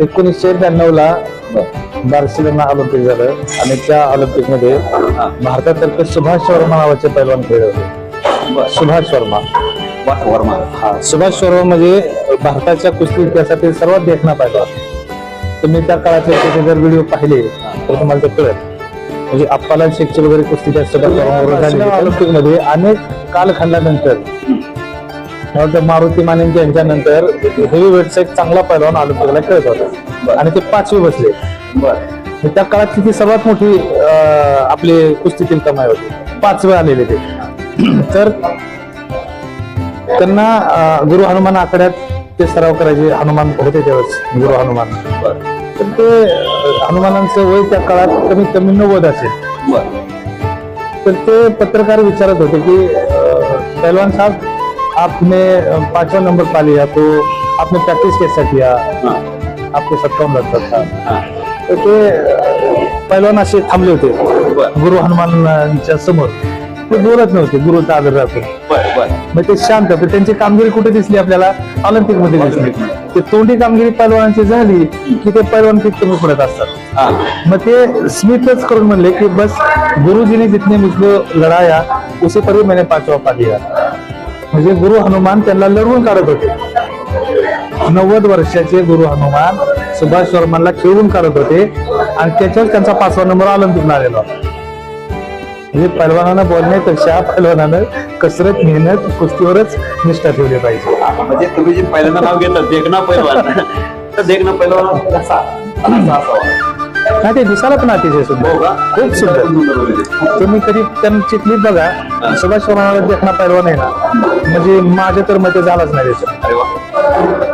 एकोणीसशे ब्याण्णव ला बार्सिलोना ऑलिम्पिक झालं आणि त्या ऑलिम्पिकमध्ये भारतातर्फे सुभाष वर्मा नावाचे पैलवान खेळले होते. सुभाष वर्मा. वर्मा. हा. सुभाष वर्मा म्हणजे भारताच्या कुस्ती इतिहासातील सर्वात देखणा पैलवान. तुम्ही त्या काळातले जर व्हिडिओ पाहिले तर तुम्हाला ते कळत म्हणजे अप्पाला शेखची वगैरे कुस्ती त्या सुभाष वर्मा. झाली ऑलिम्पिकमध्ये अनेक कालखंडानंतर मारुती मानेंच्या यांच्यानंतर हेवी वेटचा एक चांगला पैलवान ऑलिम्पिकला खेळत होता. आणि ते पाचवे बसले. बर. त्या काळात किती सर्वात मोठी आपली कुस्तीतील कमाई होती. पाच वेळ आलेले ते. तर त्यांना गुरु हनुमान आखाड्यात ते सराव करायचे. हनुमान होते तेव्हाच गुरु हनुमान. तर ते हनुमानांचं वय त्या काळात कमीत कमी नव्वद असेल तर ते पत्रकार विचारत होते की अं, पहलवान साहब आपने पांचवा नंबर पा लिया तो आपने प्रैक्टिस कैसा किया? हा। आपको कौन लगता था? हा। तर ते पहलवान असे थांबले होते गुरु हनुमानांच्या समोर. ते बोलत नव्हते गुरुचा आदर बर मग ते शांत त्यांची कामगिरी कुठे दिसली आपल्याला? ऑलिम्पिकमध्ये दिसली ते तोंडी कामगिरी पैलवानांची झाली की ते पैलवान कमी पडत असतात. मग ते स्मितच करून म्हणले की बस गुरुजीने जितने मुझको लढाया उसी पर मैंने पाचवा पा लिया. म्हणजे गुरु हनुमान त्यांना लढवून काढत होते. नव्वद वर्षाचे गुरु हनुमान सुभाष वर्मांना खेळून काढत होते आणि त्याच्यावर त्यांचा पाचवा नंबर आलंबून आलेला होता. म्हणजे पैलवानानं बोलण्यापेक्षा पैलवानानं कसरत मेहनत कुस्तीवरच निष्ठा ठेवली पाहिजे. म्हणजे तुम्ही जे पहिल्यांदा नाव घेतात देखना पैलवान. तर देखना पैलवान कसा? असा असावा? नाही ते दिसायला पण अतिशय हो सुंदर का? खूप सुंदर. तुम्ही कधी त्यांची क्लिप बघा. सुभाष वर्मा देखना पैलवान आहे ना. म्हणजे माझ्या तर मते झालाच नाही त्याचं